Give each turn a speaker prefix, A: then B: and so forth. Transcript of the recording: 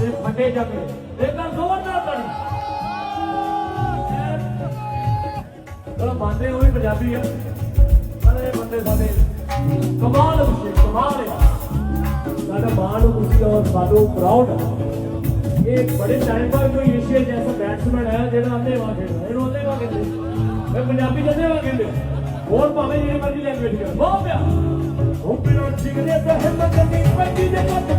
A: ਫੇਰ ਜਾ ਕੇ ਇਹ ਗੱਲ ਜ਼ੋਰਦਾਰ ਤਾੜੀ ਚਲੋ ਮੰਨਦੇ ਹੋ ਪੰਜਾਬੀ ਆ। ਪਰ ਇਹ ਬੰਦੇ ਸਾਡੇ ਕਮਾਲ ਵਿਸ਼ੇ ਕਮਾਲ ਹੈ ਸਾਡਾ ਮਾਣ ਖੁਸ਼ੀ ਔਰ ਸਾਨੂੰ ਪ੍ਰਾਊਡ ਹੈ ਇਹ ਬੜੇ ਟਾਈਮ ਬਾਅਦ ਕੋਈ ਏਸ਼ੀਆ ਜੈਸਾ ਬੈਟਸਮੈਨ ਹੈ, ਜਿਹੜਾ ਅੰਨੇਵਾ ਖੇਡਦਾ ਇਹਨੂੰ ਅੰਨੇਵਾ ਕਹਿੰਦੇ ਮੈਂ ਪੰਜਾਬੀ ਚ ਅੰਨੇਵਾ ਕਹਿੰਦੇ ਹੋਰ ਭਾਵੇਂ ਜਿਹੜੀ ਮਰਜ਼ੀ ਲੈਂਗੁਏਜ ਕਰ ਬਹੁਤ ਪਿਆ ਉਹ ਪਿਆਰ ਜਿਗਰੇ ਤੇ ਨਹੀਂ, ਪੈਂਦੀ ਜੇ ਕੱਟ